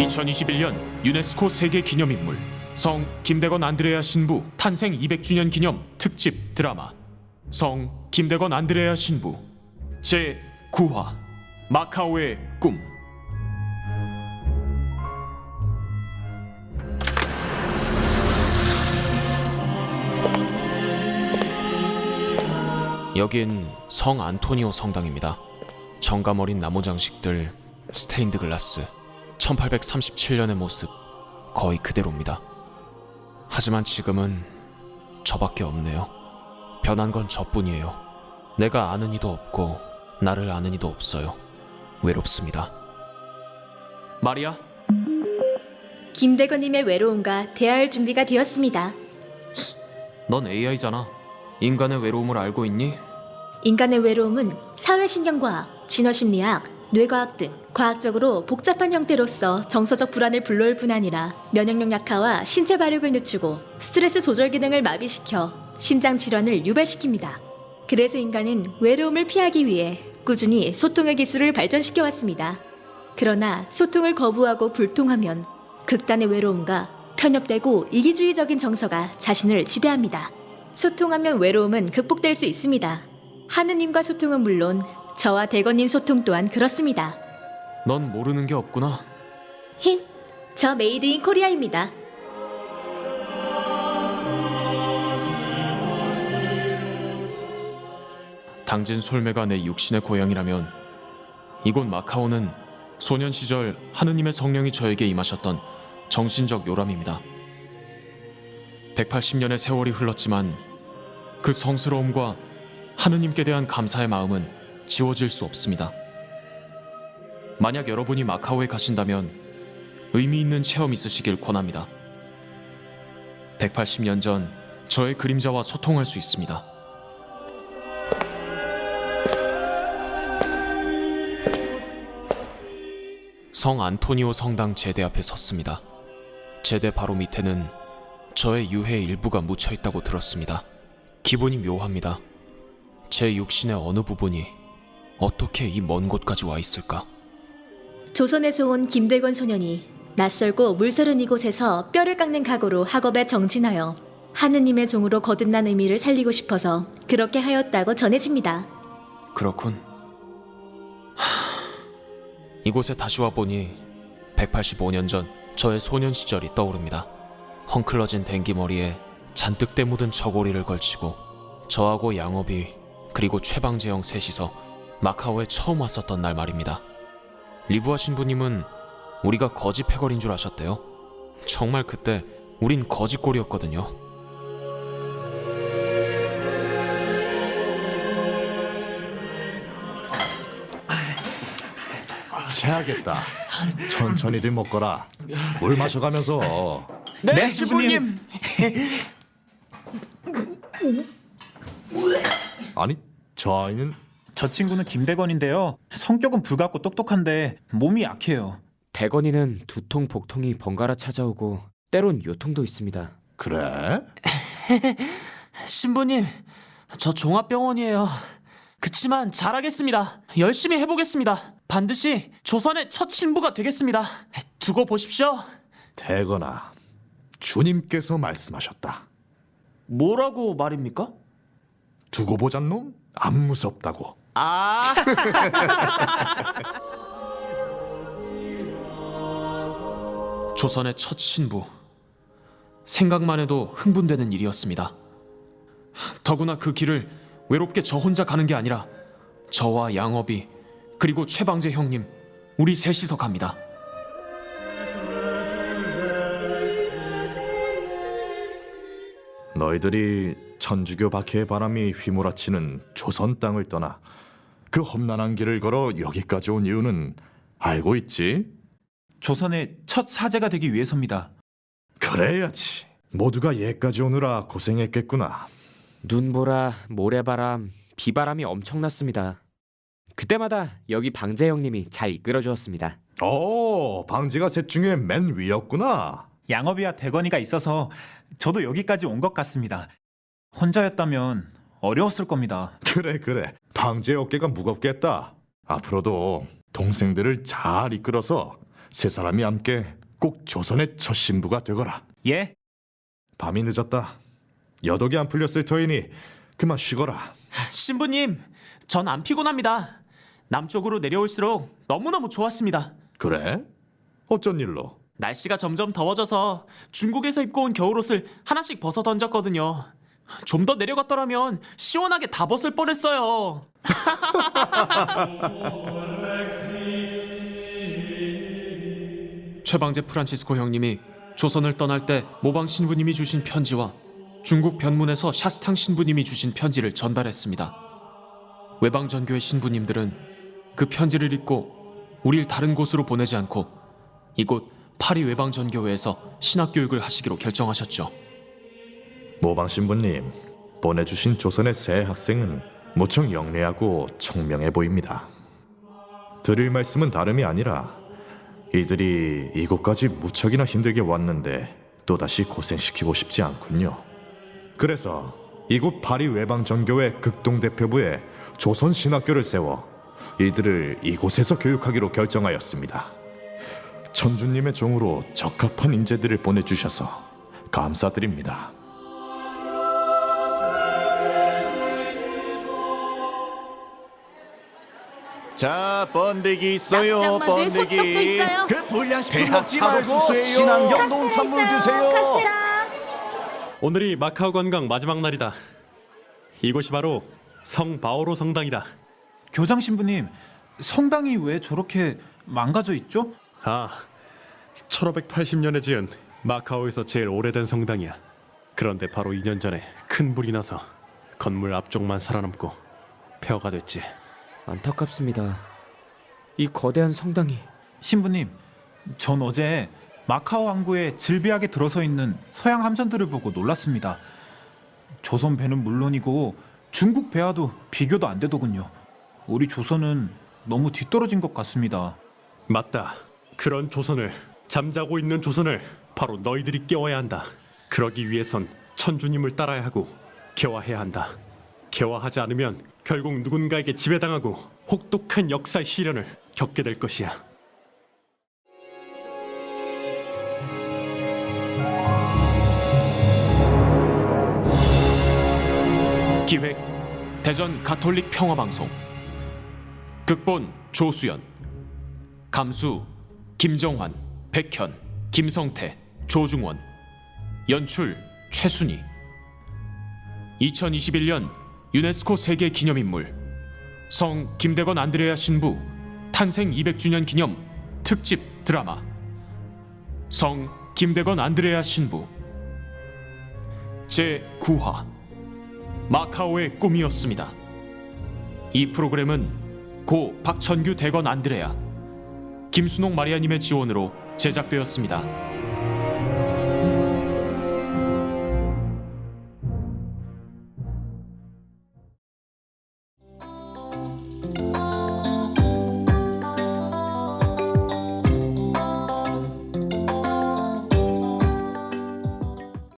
2021년 유네스코 세계 기념인물 성 김대건 안드레아 신부 탄생 200주년 기념 특집 드라마 성 김대건 안드레아 신부 제 9화 마카오의 꿈 여긴 성 안토니오 성당입니다. 정감 어린 나무 장식들, 스테인드 글라스, 1837년의 모습 거의 그대로입니다. 하지만 지금은 저밖에 없네요. 변한 건 저뿐이에요. 내가 아는 이도 없고 나를 아는 이도 없어요. 외롭습니다. 마리아, 김대건님의 외로움과 대화할 준비가 되었습니다. 넌 AI잖아. 인간의 외로움을 알고 있니? 인간의 외로움은 사회신경과학, 진화심리학, 뇌과학 등 과학적으로 복잡한 형태로서 정서적 불안을 불러올 뿐 아니라 면역력 약화와 신체 발육을 늦추고 스트레스 조절 기능을 마비시켜 심장 질환을 유발시킵니다. 그래서 인간은 외로움을 피하기 위해 꾸준히 소통의 기술을 발전시켜 왔습니다. 그러나 소통을 거부하고 불통하면 극단의 외로움과 편협되고 이기주의적인 정서가 자신을 지배합니다. 소통하면 외로움은 극복될 수 있습니다. 하느님과 소통은 물론 저와 대건님 소통 또한 그렇습니다. 넌 모르는 게 없구나. 흰, 저 메이드 인 코리아입니다. 당진 솔메가 내 육신의 고향이라면 이곳 마카오는 소년 시절 하느님의 성령이 저에게 임하셨던 정신적 요람입니다. 180년의 세월이 흘렀지만 그 성스러움과 하느님께 대한 감사의 마음은 지워질 수 없습니다. 만약 여러분이 마카오에 가신다면 의미 있는 체험 있으시길 권합니다. 180년 전 저의 그림자와 소통할 수 있습니다. 성 안토니오 성당 제대 앞에 섰습니다. 제대 바로 밑에는 저의 유해 일부가 묻혀 있다고 들었습니다. 기분이 묘합니다. 제 육신의 어느 부분이 어떻게 이 먼 곳까지 와 있을까? 조선에서 온 김대건 소년이 낯설고 물서른 이곳에서 뼈를 깎는 각오로 학업에 정진하여 하느님의 종으로 거듭난 의미를 살리고 싶어서 그렇게 하였다고 전해집니다. 그렇군. 하... 이곳에 다시 와 보니 185년 전 저의 소년 시절이 떠오릅니다. 헝클어진 댕기머리에 잔뜩 때 묻은 저고리를 걸치고 저하고 양업이 그리고 최방재영 셋이서 마카오에 처음 왔었던 날 말입니다. 리부아 신부님은 우리가 거지 패거리인 줄 아셨대요. 정말 그때 우린 거지 꼴이었거든요. 체하겠다. 천천히들 먹거라. 물 마셔가면서. 네, 신부님. 아니 저 아이는 저 친구는 김대건인데요. 성격은 불같고 똑똑한데 몸이 약해요. 대건이는 두통 복통이 번갈아 찾아오고 때론 요통도 있습니다. 그래? 신부님, 저 종합병원이에요. 그치만 잘하겠습니다. 열심히 해보겠습니다. 반드시 조선의 첫 신부가 되겠습니다. 두고 보십시오. 대거나 주님께서 말씀하셨다. 뭐라고 말입니까? 두고 보잔 놈? 안 무섭다고. 아, 조선의 첫 신부. 생각만 해도 흥분되는 일이었습니다. 더구나 그 길을 외롭게 저 혼자 가는 게 아니라 저와 양업이 그리고 최방재 형님 우리 셋이서 갑니다. 너희들이 천주교 박해의 바람이 휘몰아치는 조선 땅을 떠나 그 험난한 길을 걸어 여기까지 온 이유는 알고 있지? 조선의 첫 사제가 되기 위해서입니다. 그래야지. 모두가 얘까지 오느라 고생했겠구나. 눈보라, 모래바람, 비바람이 엄청났습니다. 그때마다 여기 방재 형님이 잘 이끌어 주었습니다. 오, 방지가 셋 중에 맨 위였구나. 양업이와 대건이가 있어서 저도 여기까지 온 것 같습니다. 혼자였다면 어려웠을 겁니다. 그래 그래 방제 어깨가 무겁겠다 앞으로도 동생들을 잘 이끌어서 세 사람이 함께 꼭 조선의 첫 신부가 되거라. 예? 밤이 늦었다. 여독이 안 풀렸을 터이니 그만 쉬거라. 신부님, 전 안 피곤합니다. 남쪽으로 내려올수록 너무너무 좋았습니다. 그래? 어쩐 일로? 날씨가 점점 더워져서 중국에서 입고 온 겨울옷을 하나씩 벗어 던졌거든요. 좀 더 내려갔더라면 시원하게 다 벗을 뻔했어요. 최방제 프란치스코 형님이 조선을 떠날 때 모방 신부님이 주신 편지와 중국 변문에서 샤스탕 신부님이 주신 편지를 전달했습니다. 외방 전교회 신부님들은 그 편지를 읽고 우릴 다른 곳으로 보내지 않고 이곳 파리 외방 전교회에서 신학 교육을 하시기로 결정하셨죠. 모방 신부님 보내주신 조선의 새 학생은 무척 영리하고 총명해 보입니다. 드릴 말씀은 다름이 아니라 이들이 이곳까지 무척이나 힘들게 왔는데 또다시 고생시키고 싶지 않군요. 그래서 이곳 파리 외방 전교회 극동 대표부에 조선 신학교를 세워 이들을 이곳에서 교육하기로 결정하였습니다. 천주님의 종으로 적합한 인재들을 보내주셔서 감사드립니다. 자, 번데기 있어요. 번데기. 있어요. 그 불량식품 대학 먹지 말고. 친환경 농산물 드세요. 오늘이 마카오 관광 마지막 날이다. 이곳이 바로 성 바오로 성당이다. 교장 신부님, 성당이 왜 저렇게 망가져 있죠? 아, 1580년에 지은 마카오에서 제일 오래된 성당이야. 그런데 바로 2년 전에 큰 불이 나서 건물 앞쪽만 살아남고 폐허가 됐지. 안타깝습니다. 이 거대한 성당이 신부님, 전 어제 마카오 항구에 질비하게 들어서 있는 서양 함선들을 보고 놀랐습니다. 조선 배는 물론이고 중국 배와도 비교도 안 되더군요. 우리 조선은 너무 뒤떨어진 것 같습니다. 맞다. 그런 조선을 잠자고 있는 조선을 바로 너희들이 깨워야 한다. 그러기 위해선 천주님을 따라야 하고 개화해야 한다. 개화하지 않으면 결국 누군가에게 지배당하고 혹독한 역사의 시련을 겪게 될 것이야. 기획 대전 가톨릭 평화방송. 극본 조수연. 감수 김정환 백현 김성태 조중원. 연출 최순희. 2021년 유네스코 세계 기념인물 성 김대건 안드레아 신부 탄생 200주년 기념 특집 드라마 성 김대건 안드레아 신부 제 9화 마카오의 꿈이었습니다. 이 프로그램은 고 박천규 대건 안드레아, 김순옥 마리아님의 지원으로 제작되었습니다.